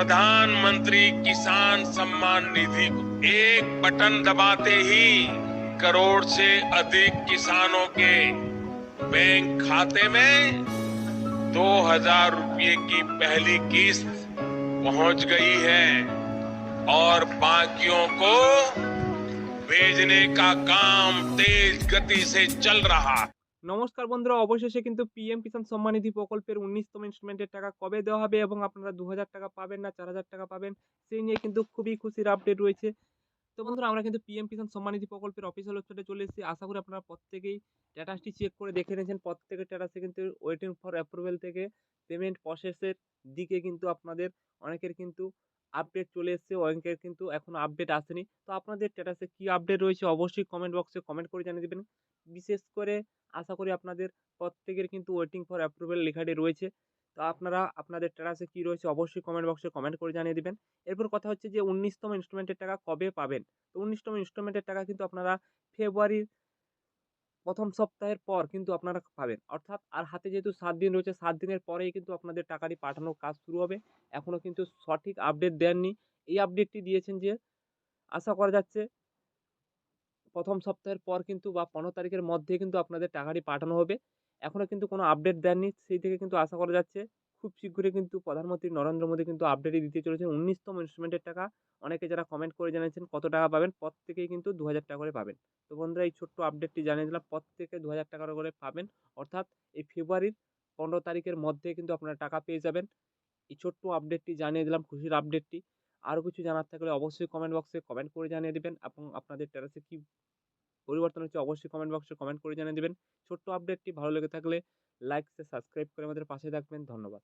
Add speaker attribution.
Speaker 1: प्रधानमंत्री किसान सम्मान निधि को एक बटन दबाते ही करोड़ से अधिक किसानों के बैंक खाते में दो हज़ार रुपये की पहली किस्त पहुँच गई है और बाकियों को भेजने का काम तेज गति से चल रहा है।
Speaker 2: নমস্কার বন্ধুরা, অবশেষে কিন্তু পিএম কিষাণ সম্মান নিধি প্রকল্পের উনিশতম ইনস্টলমেন্টের টাকা কবে দেওয়া হবে এবং আপনারা দু হাজার টাকা পাবেন না চার হাজার টাকা পাবেন সেই নিয়ে কিন্তু খুবই খুশির আপডেট রয়েছে। তো বন্ধুরা, আমরা কিন্তু পিএম কিষাণ সম্মান নিধি প্রকল্পের অফিসিয়াল ওয়েবসাইটে চলে এসেছি। আশা করি আপনারা প্রত্যেকেই স্ট্যাটাসটি চেক করে দেখে নিয়েছেন। প্রত্যেকের স্ট্যাটাসে কিন্তু ওয়েটিং ফর অ্যাপ্রুভেল থেকে পেমেন্ট প্রসেসের দিকে কিন্তু আপনাদের অনেকের কিন্তু আপডেট চলে এসেছে, অনেকের কিন্তু এখনও আপডেট আসেনি। তো আপনাদের স্ট্যাটাসে কী আপডেট রয়েছে অবশ্যই কমেন্ট বক্সে কমেন্ট করে জানিয়ে দেবেন। বিশেষ করে আশা করি আপনাদের প্রত্যেকের কিন্তু ওয়েটিং ফর অ্যাপ্রুভেল লেখাটি রয়েছে। তো আপনারা আপনাদের স্ট্যাটাসে কী রয়েছে অবশ্যই কমেন্ট বক্সে কমেন্ট করে জানিয়ে দেবেন। এরপর কথা হচ্ছে যে উনিশতম ইনস্টলমেন্টের টাকা কবে পাবেন? তো উনিশতম ইনস্টলমেন্টের টাকা কিন্তু আপনারা ফেব্রুয়ারির প্রথম সপ্তাহের পর কিন্তু আপনারা পাবেন। অর্থাৎ আর হাতে যেহেতু সাত দিন রয়েছে, সাত দিনের পরেই কিন্তু আপনাদের টাকাটি পাঠানোর কাজ শুরু হবে। এখনও কিন্তু সঠিক আপডেট দেননি। এই আপডেটটি দিয়েছেন যে আশা করা যাচ্ছে প্রথম সপ্তাহের পর কিন্তু বা পনেরো তারিখের মধ্যে কিন্তু আপনাদের টাকাটি পাঠানো হবে। এখনও কিন্তু কোনো আপডেট দেননি। সেই থেকে কিন্তু আশা করা যাচ্ছে, খুব শীঘ্রই কিন্তু প্রধানমন্ত্রী নরেন্দ্র মোদী কিন্তু আপডেটই দিতে চলেছেন। উনিশতম ইনস্টলমেন্টের টাকা অনেকে যারা কমেন্ট করে জানিয়েছেন, কত টাকা পাবেন? প্রত্যেকেই কিন্তু দু হাজার টাকা করে পাবেন। তো বন্ধুরা, এই ছোট্ট আপডেটটি জানিয়ে দিলাম, প্রত্যেকে দু হাজার টাকা করে পাবেন। অর্থাৎ এই ফেব্রুয়ারির পনেরো তারিখের মধ্যে কিন্তু আপনারা টাকা পেয়ে যাবেন। এই ছোট্ট আপডেটটি জানিয়ে দিলাম, খুশির আপডেটটি আরও কিছু জানার থাকলে অবশ্যই কমেন্ট বক্সে কমেন্ট করে জানিয়ে দেবেন এবং আপনাদের টেরাসে কী পরিবর্তন হচ্ছে অবশ্যই কমেন্ট বক্সে কমেন্ট করে জানিয়ে দেবেন। ছোট্ট আপডেটটি ভালো লেগে থাকলে লাইক সাবস্ক্রাইব করে আমাদের পাশে থাকবেন। ধন্যবাদ